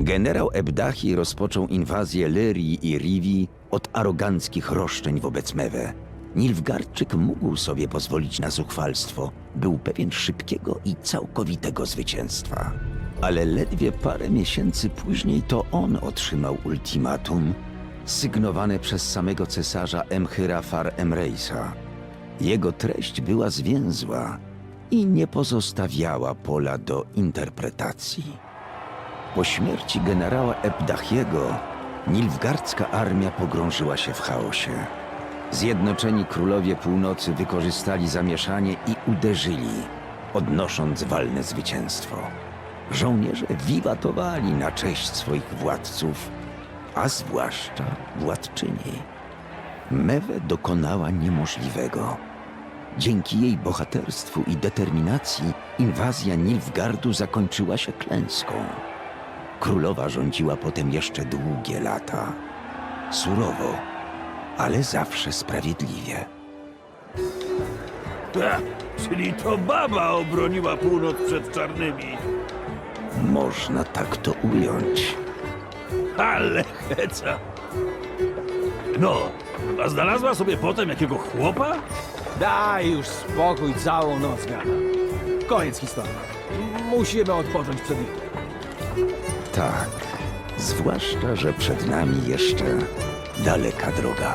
Generał Ebdachi rozpoczął inwazję Lyrii i Rivi od aroganckich roszczeń wobec Mewe. Nilfgaardczyk mógł sobie pozwolić na zuchwalstwo. Był pewien szybkiego i całkowitego zwycięstwa. Ale ledwie parę miesięcy później to on otrzymał ultimatum sygnowane przez samego cesarza Emchyra Far Emreisa. Jego treść była zwięzła i nie pozostawiała pola do interpretacji. Po śmierci generała Ebdachiego Nilfgardzka armia pogrążyła się w chaosie. Zjednoczeni królowie północy wykorzystali zamieszanie i uderzyli, odnosząc walne zwycięstwo. Żołnierze wiwatowali na cześć swoich władców, a zwłaszcza władczyni. Mewe dokonała niemożliwego. Dzięki jej bohaterstwu i determinacji inwazja Nilfgardu zakończyła się klęską. Królowa rządziła potem jeszcze długie lata. Surowo, ale zawsze sprawiedliwie. Ha, czyli to baba obroniła północ przed czarnymi. Można tak to ująć. Ale heca. No, a znalazła sobie potem jakiego chłopa? Daj już spokój, całą noc gada. Koniec historii. Musimy odpocząć przed jutro. Tak, zwłaszcza, że przed nami jeszcze daleka droga.